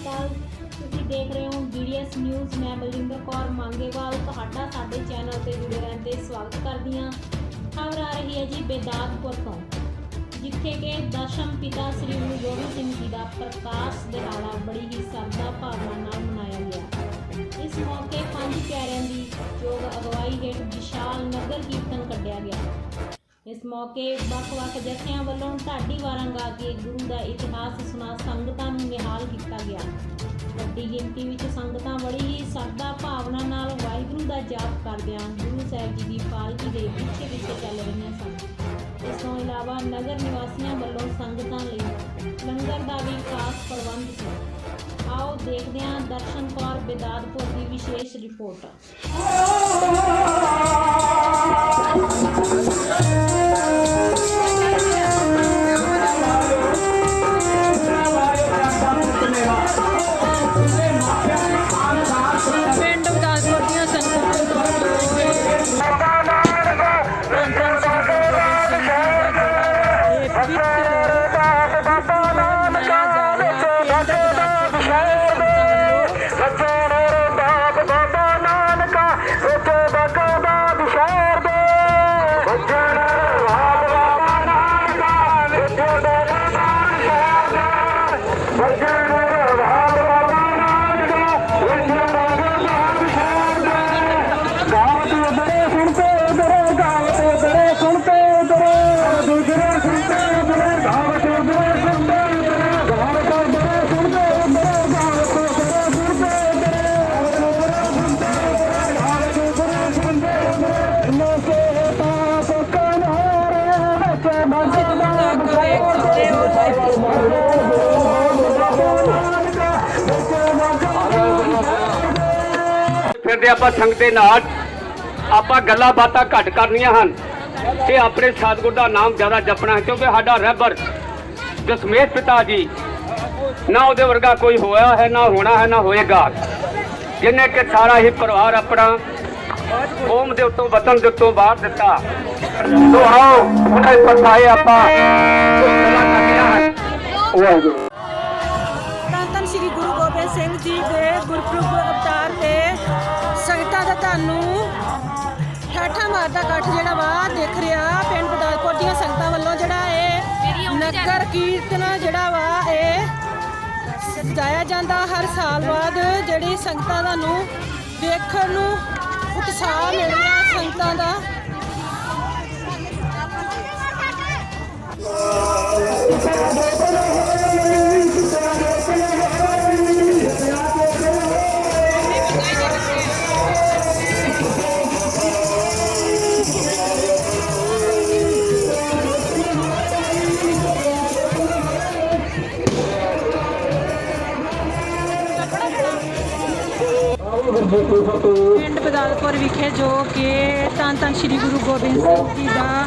ਅਕਾਲ। ਤੁਸੀਂ ਦੇਖ ਰਹੇ ਹੋ ਡੀਡੀਐਸ ਨਿਊਜ਼ ਮੈਂ ਬਲਜਿੰਦਰ ਕੌਰ ਮੰਗੇਵਾਲ। ਤੁਹਾਡਾ ਸਾਡੇ ਚੈਨਲ ਤੇ ਜੁੜੇ ਰਹਿਣ ਤੇ ਸਵਾਗਤ ਕਰਦੀ ਹਾਂ। ਖਬਰ ਆ ਰਹੀ ਹੈ ਜੀ ਬੇਦਾਗਪੁਰ ਤੋਂ, ਜਿੱਥੇ ਕਿ ਦਸ਼ਮ ਪਿਤਾ ਸ੍ਰੀ ਗੁਰੂ ਗੋਬਿੰਦ ਸਿੰਘ ਜੀ ਦਾ ਪ੍ਰਕਾਸ਼ ਦਿਹਾੜਾ ਬੜੀ ਹੀ ਸਰਦਾ ਭਾਵਨਾ ਨਾਲ ਮਨਾਇਆ ਗਿਆ। ਇਸ ਮੌਕੇ ਪੰਜ ਪਿਆਰਿਆਂ ਦੀ ਯੋਗ ਅਗਵਾਈ ਹੇਠ ਵਿਸ਼ਾਲ ਨਗਰ ਕੀਰਤਨ ਕੱਢਿਆ ਗਿਆ। ਇਸ ਮੌਕੇ ਵੱਖ-ਵੱਖ ਜਥਿਆਂ ਵੱਲੋਂ ਢਾਡੀ ਵਾਰਾਂ ਗਾ ਕੇ ਗੁਰੂ ਦਾ ਇਤਿਹਾਸ ਸੁਣਾ ਸੰਗਤਾਂ ਨੂੰ ਨਿਹਾਲ ਕੀਤਾ ਗਿਆ। ਵੱਡੀ ਗਿਣਤੀ ਵਿੱਚ ਸੰਗਤਾਂ ਬੜੀ ਹੀ ਸਰਦਾ ਭਾਵਨਾ ਨਾਲ ਵਾਹਿਗੁਰੂ ਦਾ ਜਾਪ ਕਰਦਿਆਂ ਗੁਰੂ ਸਾਹਿਬ ਜੀ ਦੀ ਪਾਲਕੀ ਦੇ ਪਿੱਛੇ ਪਿੱਛੇ ਚੱਲ ਰਹੀਆਂ ਸਨ। ਇਸ ਤੋਂ ਇਲਾਵਾ ਨਗਰ ਨਿਵਾਸੀਆਂ ਵੱਲੋਂ ਸੰਗਤਾਂ ਲਈ ਲੰਗਰ ਦਾ ਵੀ ਖਾਸ ਪ੍ਰਬੰਧ ਸੀ। ਆਓ ਦੇਖਦੇ ਹਾਂ ਦਰਸ਼ਨ ਕੌਰ ਬੇਦਾਦਪੁਰ ਦੀ ਵਿਸ਼ੇਸ਼ ਰਿਪੋਰਟ। ਫਿਰਦੇ ਆਪਾਂ ਸੰਗ ਦੇ ਨਾਲ ਆਪਾਂ ਗੱਲਾਂ ਬਾਤਾਂ ਘੱਟ ਕਰਨੀਆਂ ਹਨ ਤੇ ਆਪਣੇ ਸਤਿਗੁਰ ਦਾ ਨਾਮ ਜ਼ਿਆਦਾ ਜਪਣਾ ਹੈ, ਕਿਉਂਕਿ ਸਾਡਾ ਰਹਿਬਰ ਦਸਮੇਸ਼ ਪਿਤਾ ਜੀ, ਨਾ ਉਹਦੇ ਵਰਗਾ ਕੋਈ ਹੋਇਆ ਹੈ, ਨਾ ਹੋਣਾ ਹੈ, ਨਾ ਹੋਏਗਾ। ਜਿਨੇ ਕਿ ਸਾਰਾ ਹੀ ਪਰਿਵਾਰ ਆਪਣਾ ਕੌਮ ਦੇ ਉੱਤੋਂ, ਵਤਨ ਦੇ ਉੱਤੋਂ ਬਾਹਰ ਦਿੱਤਾ। ਸੋ ਆਓ ਉਹਨਾਂ ਦੇ ਪਰਸਾਏ ਆਪਾਂ। ਵਾਹਿਗੁਰੂ ਧੰਨ ਧੰਨ ਸ੍ਰੀ ਗੁਰੂ ਗੋਬਿੰਦ ਸਿੰਘ ਜੀ ਦੇ ਗੁਰਪੁਰਬ ਅਵਤਾਰ ਤੇ ਤੁਹਾਨੂੰ ਠਾਠਾ ਮਾਰਦਾ ਇਕੱਠ ਜਿਹੜਾ ਵਾ ਦੇਖ ਰਿਹਾ ਪਿੰਡ ਬਦਾਲਪੁਰ ਦੀਆਂ ਸੰਗਤਾਂ ਵੱਲੋਂ ਜਿਹੜਾ ਇਹ ਨਗਰ ਕੀਰਤਨ ਜਿਹੜਾ ਵਾ ਇਹ ਸਜਾਇਆ ਜਾਂਦਾ ਹਰ ਸਾਲ ਬਾਅਦ ਜਿਹੜੀ ਸੰਗਤਾਂ ਦਾ ਨੂੰ ਦੇਖਣ ਨੂੰ ਉਤਸ਼ਾਹ ਮਿਲ ਰਿਹਾ ਸੰਗਤਾਂ ਪਿੰਡ ਬਦਾਲਪੁਰ ਵਿਖੇ ਜੋ ਕਿ ਧੰਨ ਧੰਨ ਸ੍ਰੀ ਗੁਰੂ ਗੋਬਿੰਦ ਸਿੰਘ ਜੀ ਦਾ